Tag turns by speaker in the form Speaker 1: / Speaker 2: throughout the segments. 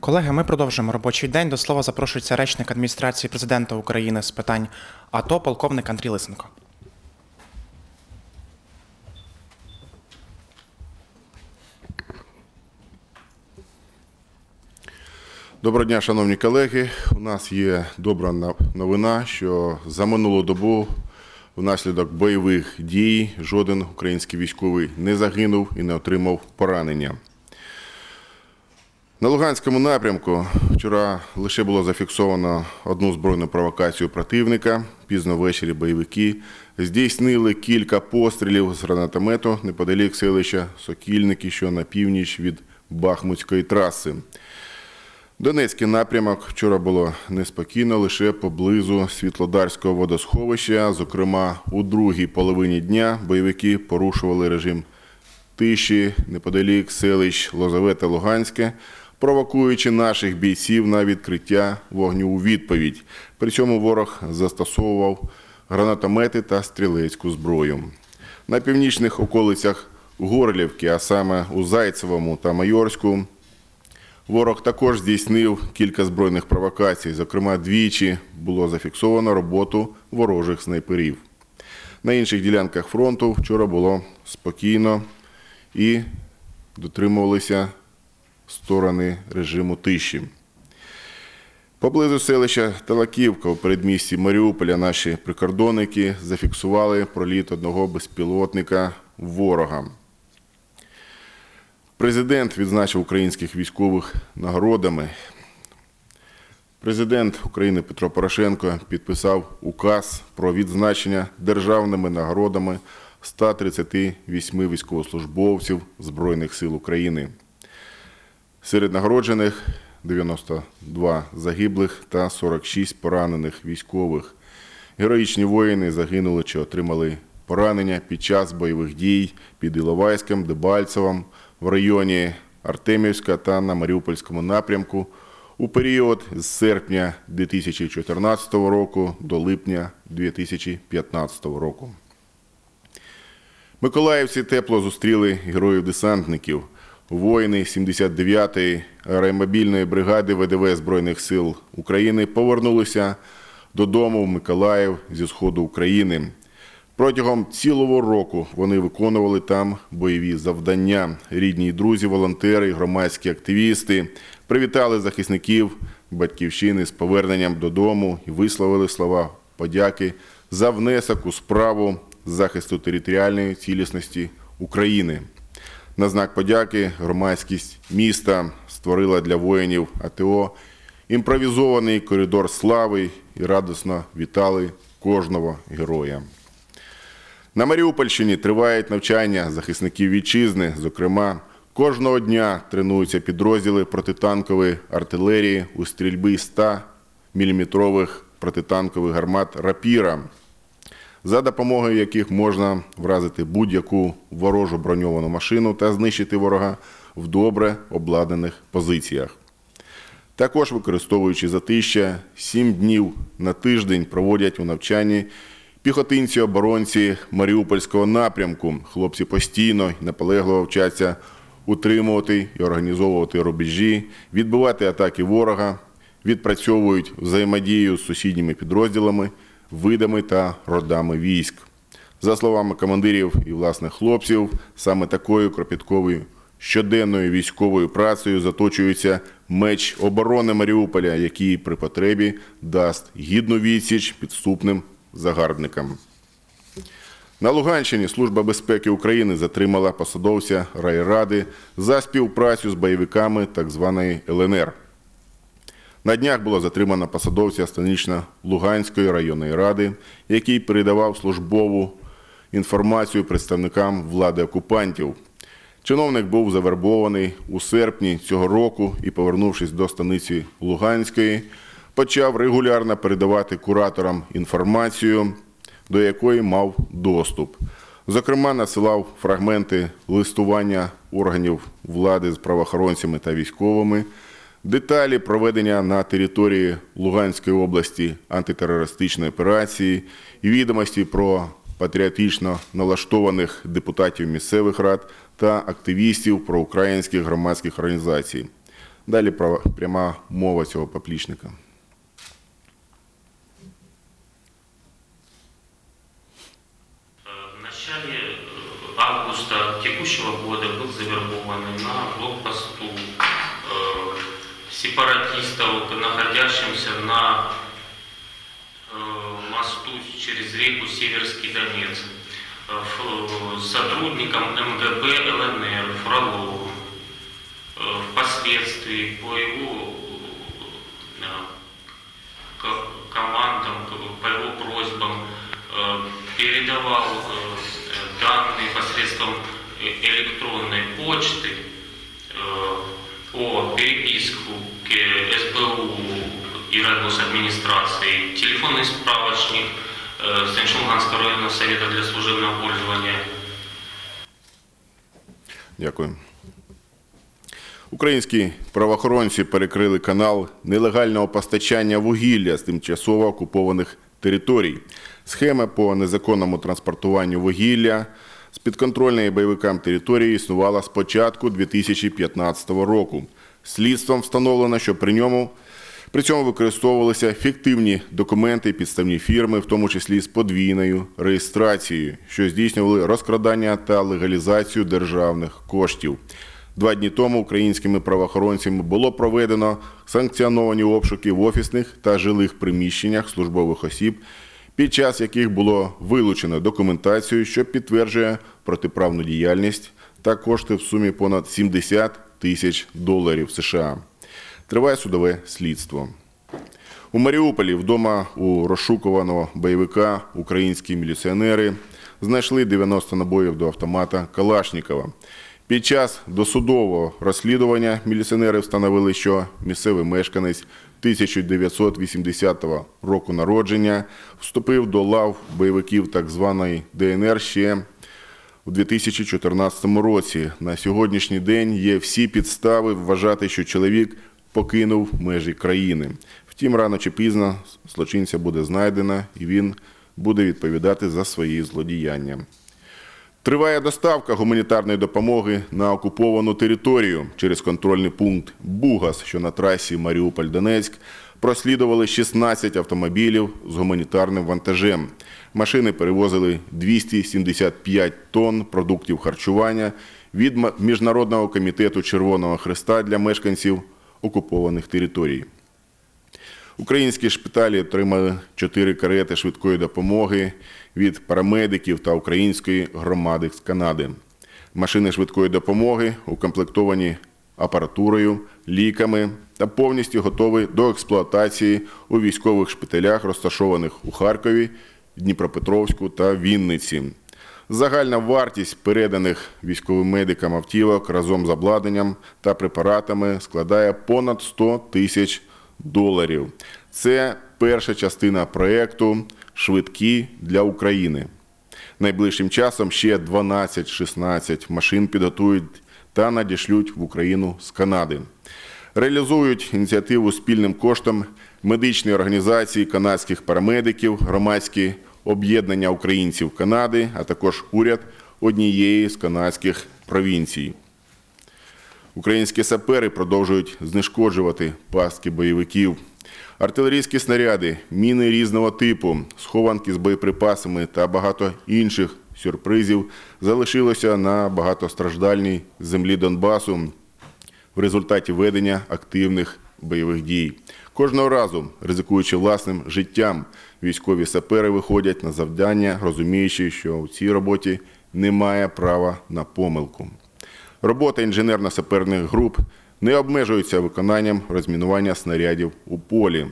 Speaker 1: Колеги, ми продовжуємо робочий день. До слова запрошується речник адміністрації президента України з питань АТО, полковник Андрій Лисенко.
Speaker 2: Доброго дня, шановні колеги. У нас є добра на- новина, що за минулу добу внаслідок бойових дій жоден український військовий не загинув і не отримав поранення. На Луганському напрямку вчора лише було зафіксовано одну збройну провокацію противника. Пізно ввечері бойовики здійснили кілька пострілів з гранатомету неподалік селища Сокільники, що на північ від Бахмутської траси. Донецький напрямок вчора було неспокійно лише поблизу Світлодарського водосховища. Зокрема, у другій половині дня бойовики порушували режим тиші неподалік селищ Лозове та Луганське, провокуючи наших бійців на відкриття вогню у відповідь. При цьому ворог застосовував гранатомети та стрілецьку зброю. На північних околицях Горлівки, а саме у Зайцевому та Майорську, Ворог також здійснив кілька збройних провокацій. Зокрема, двічі було зафіксовано роботу ворожих снайперів. На інших ділянках фронту вчора було спокійно і дотримувалися сторони режиму тиші. Поблизу селища Талаківка у передмісті Маріуполя наші прикордонники зафіксували проліт одного безпілотника ворога. Президент відзначив українських військових нагородами. Президент України Петро Порошенко підписав указ про відзначення державними нагородами 138 військовослужбовців Збройних сил України. Серед нагороджених 92 загиблих та 46 поранених військових. Героїчні воїни загинули чи отримали поранення під час бойових дій під Іловайськом, Дебальцевом, в районі Артемівська та на Маріупольському напрямку у період з серпня 2014 року до липня 2015 року. Миколаївці тепло зустріли героїв-десантників. Воїни 79-ї аеромобільної бригади ВДВ Збройних сил України повернулися додому в Миколаїв зі сходу України. Протягом цілого року вони виконували там бойові завдання. Рідні друзі, волонтери, громадські активісти привітали захисників батьківщини з поверненням додому і висловили слова подяки за внесок у справу захисту територіальної цілісності України. На знак подяки громадськість міста створила для воїнів АТО імпровізований коридор слави і радісно вітали кожного героя. На Маріупольщині тривають навчання захисників вітчизни. Зокрема, кожного дня тренуються підрозділи протитанкової артилерії у стрільбі 100 мм протитанкових гармат рапіра, за допомогою яких можна вразити будь-яку ворожу броньовану машину та знищити ворога в добре обладнаних позиціях. Також, використовуючи затища, сім днів на тиждень проводять у навчанні піхотинці-оборонці Маріупольського напрямку. Хлопці постійно і наполегливо вчаться утримувати і організовувати рубежі, відбивати атаки ворога, відпрацьовують взаємодію з сусідніми підрозділами, видами та родами військ. За словами командирів і власне хлопців, саме такою кропітковою щоденною військовою працею заточується меч оборони Маріуполя, який при потребі дасть гідну відсіч підступним загарбникам. На Луганщині Служба безпеки України затримала посадовця райради за співпрацю з бойовиками так званої ЛНР. На днях було затримано посадовця Станично-Луганської районної ради, який передавав службову інформацію представникам влади окупантів. Чиновник був завербований у серпні цього року і, повернувшись до станиці Луганської, почав регулярно передавати кураторам інформацію, до якої мав доступ. Зокрема, насилав фрагменти листування органів влади з правоохоронцями та військовими, деталі проведення на території Луганської області антитерористичної операції і відомості про патріотично налаштованих депутатів місцевих рад та активістів проукраїнських громадських організацій. Далі про пряма мова цього поплічника.
Speaker 3: Сепаратистов, находящимся на э, мосту через реку Северский Донец, э, ф- сотрудником МГБ ЛНР Фроловым. Э, Впоследствии по его э, командам, по его просьбам э, передавал э, э, данные посредством э, электронной почты э, о переписку СБУ и администрации, телефонный справочник э, Станично-Луганского районного совета для служебного пользования
Speaker 2: Дякую. Українські правоохоронці перекрили канал нелегального постачання вугілля з тимчасово окупованих територій. Схема по незаконному транспортуванню вугілля з підконтрольної бойовикам території існувала з початку 2015 року. Слідством встановлено, що при ньому при цьому використовувалися фіктивні документи, підставні фірми, в тому числі з подвійною реєстрацією, що здійснювали розкрадання та легалізацію державних коштів. Два дні тому українськими правоохоронцями було проведено санкціоновані обшуки в офісних та жилих приміщеннях службових осіб, під час яких було вилучено документацію, що підтверджує протиправну діяльність та кошти в сумі понад 70 тисяч доларів США. Триває судове слідство. У Маріуполі вдома у розшукуваного бойовика українські міліціонери знайшли 90 набоїв до автомата Калашнікова. Під час досудового розслідування міліціонери встановили, що місцевий мешканець 1980 року народження вступив до лав бойовиків так званої ДНР ще у 2014 році. На сьогоднішній день є всі підстави вважати, що чоловік покинув межі країни. Втім, рано чи пізно злочинця буде знайдено і він буде відповідати за свої злодіяння. Триває доставка гуманітарної допомоги на окуповану територію через контрольний пункт Бугас, що на трасі Маріуполь-Донецьк, прослідували 16 автомобілів з гуманітарним вантажем. Машини перевозили 275 тонн продуктів харчування від Міжнародного комітету Червоного Христа для мешканців окупованих територій. Українські шпиталі отримали чотири карети швидкої допомоги від парамедиків та української громади з Канади. Машини швидкої допомоги укомплектовані апаратурою, ліками та повністю готові до експлуатації у військових шпиталях, розташованих у Харкові, Дніпропетровську та Вінниці. Загальна вартість переданих військовим медикам автівок разом з обладнанням та препаратами складає понад 100 тисяч доларів. Це перша частина проєкту Швидкі для України. Найближчим часом ще 12-16 машин підготують та надішлють в Україну з Канади. Реалізують ініціативу спільним коштом медичної організації канадських парамедиків, громадські об'єднання українців Канади, а також уряд однієї з канадських провінцій. Українські сапери продовжують знешкоджувати пастки бойовиків. Артилерійські снаряди, міни різного типу, схованки з боєприпасами та багато інших сюрпризів залишилося на багатостраждальній землі Донбасу в результаті ведення активних бойових дій. Кожного разу, ризикуючи власним життям, військові сапери виходять на завдання, розуміючи, що у цій роботі немає права на помилку. Робота інженерно-саперних груп не обмежується виконанням розмінування снарядів у полі.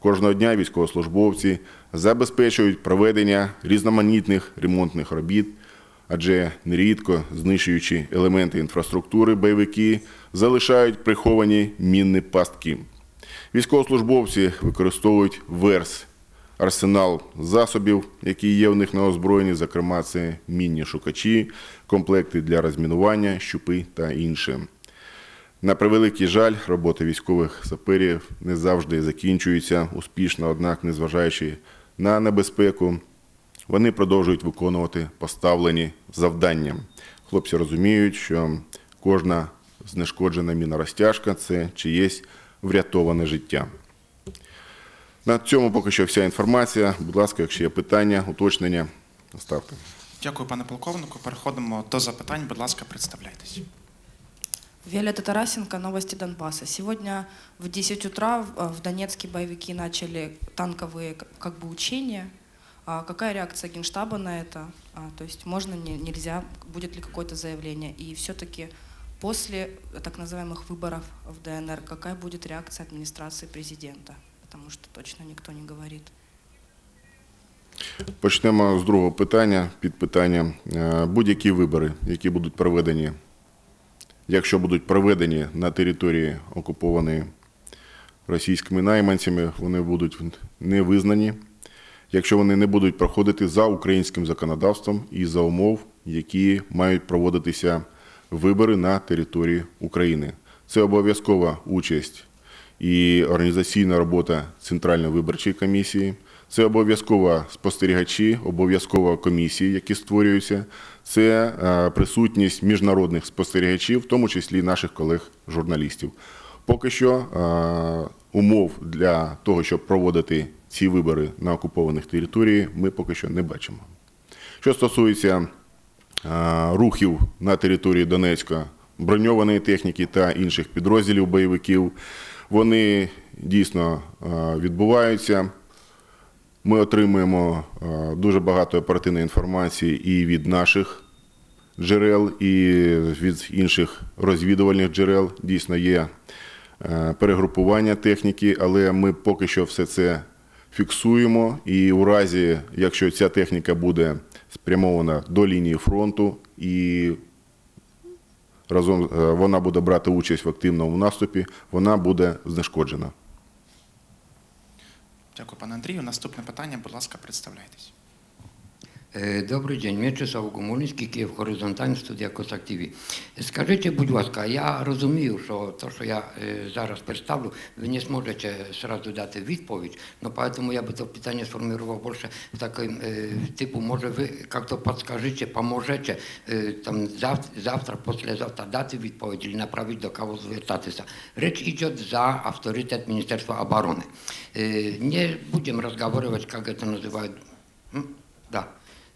Speaker 2: Кожного дня військовослужбовці забезпечують проведення різноманітних ремонтних робіт, адже нерідко знищуючи елементи інфраструктури, бойовики залишають приховані мінні пастки. Військовослужбовці використовують верс, арсенал засобів, які є у них на озброєнні, зокрема, це мінні шукачі, комплекти для розмінування, щупи та інше. На превеликий жаль, робота військових саперів не завжди закінчується успішно, однак, незважаючи на небезпеку, вони продовжують виконувати поставлені завдання. Хлопці розуміють, що кожна знешкоджена мінорозтяжка, це чиєсь врятоване життя. На цьому поки що вся інформація. Будь ласка, якщо є питання, уточнення, ставте.
Speaker 1: Дякую, пане полковнику. Переходимо до запитань. Будь ласка, представляйтесь.
Speaker 4: Виолетта Тарасенко, новости Донбасса. Сегодня в 10 утра в в Донецке боевики начали танковые как бы учения. А Какая реакция Генштаба на это? А, То есть можно, не- нельзя, будет ли какое-то заявление? И все-таки после так называемых выборов в ДНР, какая будет реакция администрации президента? Потому что точно никто не говорит.
Speaker 2: Почнемо з другого питання, під питання. Е, Будь-які вибори, які будуть проведені, якщо будуть проведені на території окупованої російськими найманцями, вони будуть не визнані, Якщо вони не будуть проходити за українським законодавством і за умов, які мають проводитися вибори на території України. Це обов'язкова участь і організаційна робота Центральної виборчої комісії. Це обов'язково спостерігачі, обов'язково комісії, які створюються. Це е, присутність міжнародних спостерігачів, в тому числі наших колег-журналістів. Поки що е, умов для того, щоб проводити ці вибори на окупованих територіях, ми поки що не бачимо. Що стосується е, рухів на території Донецька, броньованої техніки та інших підрозділів бойовиків, вони дійсно е, відбуваються. Ми отримуємо е, дуже багато оперативної інформації і від наших джерел, і від інших розвідувальних джерел. Дійсно є перегрупування техніки, але ми поки що все це фіксуємо. І у разі, якщо ця техніка буде спрямована до лінії фронту і разом е, вона буде брати участь в активному наступі, вона буде знешкоджена.
Speaker 1: Дякую, пане Андрію. Наступне питання, будь ласка, представляйтесь.
Speaker 5: Е, Добрий день, М'ячеслав Гомолінський, Київ Горизонтальний, студія Косак ТВ. Скажіть, будь ласка, я розумію, що те, що я е, зараз представлю, ви не зможете сразу дати відповідь, но поэтому я бы это питание сформировал больше в таком э, типу, може ви как-то подскажите, поможете е, там завтра, завтра, послезавтра дати відповідь или направити до кого звертатися. Речь идет за авторитет Министерства обороны. Э, не будем разговаривать, как это называют. М? Да.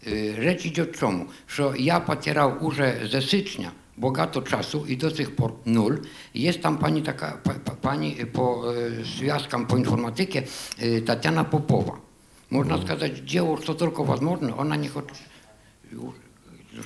Speaker 5: Е, Речь йде в чому? Що я потирав уже з січня багато часу і до сих пор нуль. Є там пані така па- па- пані по е, зв'язкам по інформатиці е, Тетяна Попова. Можна сказати, дело, що тільки возможно, вона не хоче.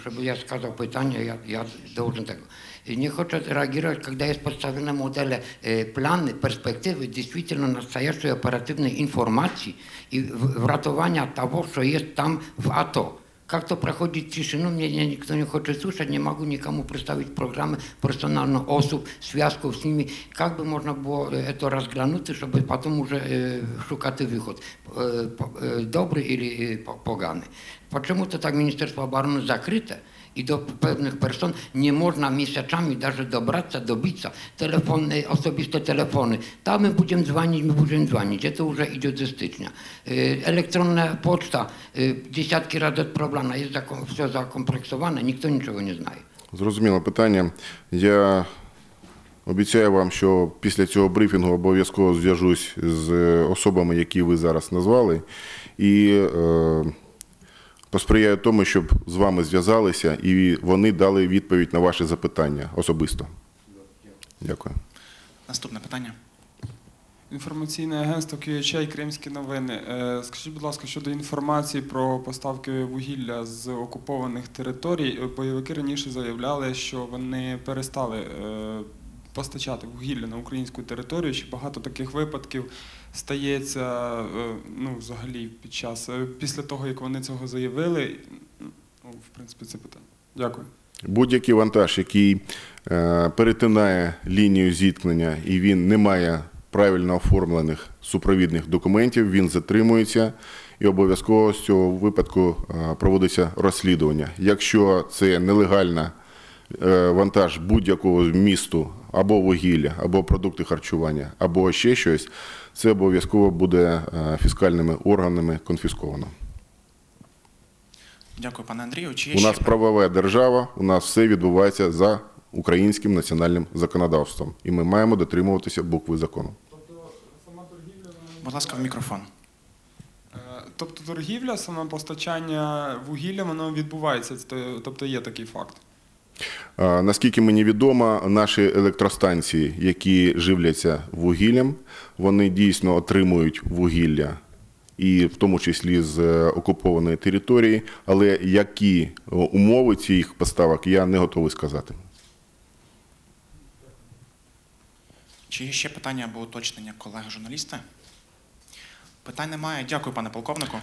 Speaker 5: Чтобы я сказал питание, я, я должен так. И не хочет реагировать, когда есть поставлены модели, э, планы, перспективы действительно настоящей оперативной информации и в- вратования того, что есть там в АТО. Как-то проходит тишину, мне не- никто не хочет слушать, не могу никому представить программы, персонально особ, связку с ними. Как бы можно было э, это разглянуть, чтобы потом уже э, шукать выход, э, по- э, добрый или э, по- поганый. Почему-то так Министерство обороны закрыто, i do pewnych person nie można miesiącami даже добраться, добиться. Telefony, osobiste telefony. Tam my będziemy dzwonić, my będziemy dzwonić. To już idzie ze stycznia. Y, Elektronna poczta, y, dziesiątki razy odprawiana, jest zako- все zakompleksowane, nikt niczego nie zna.
Speaker 2: Зрозуміло питання. Я обіцяю вам, що після цього брифінгу обов'язково зв'яжусь з особами, які ви зараз назвали, і е, посприяю тому, щоб з вами зв'язалися і вони дали відповідь на ваші запитання особисто. Дякую.
Speaker 1: Наступне питання.
Speaker 6: Інформаційне агентство QHA Кримські новини. Е, Скажіть, будь ласка, щодо інформації про поставки вугілля з окупованих територій, е, бойовики раніше заявляли, що вони перестали е, постачати вугілля на українську територію. Чи багато таких випадків стається е, ну, взагалі під час е, після того, як вони цього заявили? Ну, в принципі, це питання. Дякую.
Speaker 2: Будь-який вантаж, який е, перетинає лінію зіткнення і він не має правильно оформлених супровідних документів, він затримується і обов'язково з цього випадку проводиться розслідування. Якщо це нелегальна вантаж будь-якого місту або вугілля, або продукти харчування, або ще щось, це обов'язково буде е, фіскальними органами конфісковано.
Speaker 1: Дякую, пане Андрію. Чи є
Speaker 2: У
Speaker 1: ще
Speaker 2: нас правова держава, у нас все відбувається за українським національним законодавством, і ми маємо дотримуватися букви закону.
Speaker 1: Будь ласка, в мікрофон.
Speaker 6: Е, Тобто торгівля, саме постачання вугілля, воно відбувається, тобто є такий факт.
Speaker 2: Наскільки мені відомо, наші електростанції, які живляться вугіллям, вони дійсно отримують вугілля, і в тому числі з е, окупованої території. Але які умови цих поставок, я не готовий сказати.
Speaker 1: Чи є ще питання або уточнення колеги журналісти? Питань немає. Дякую, пане полковнику.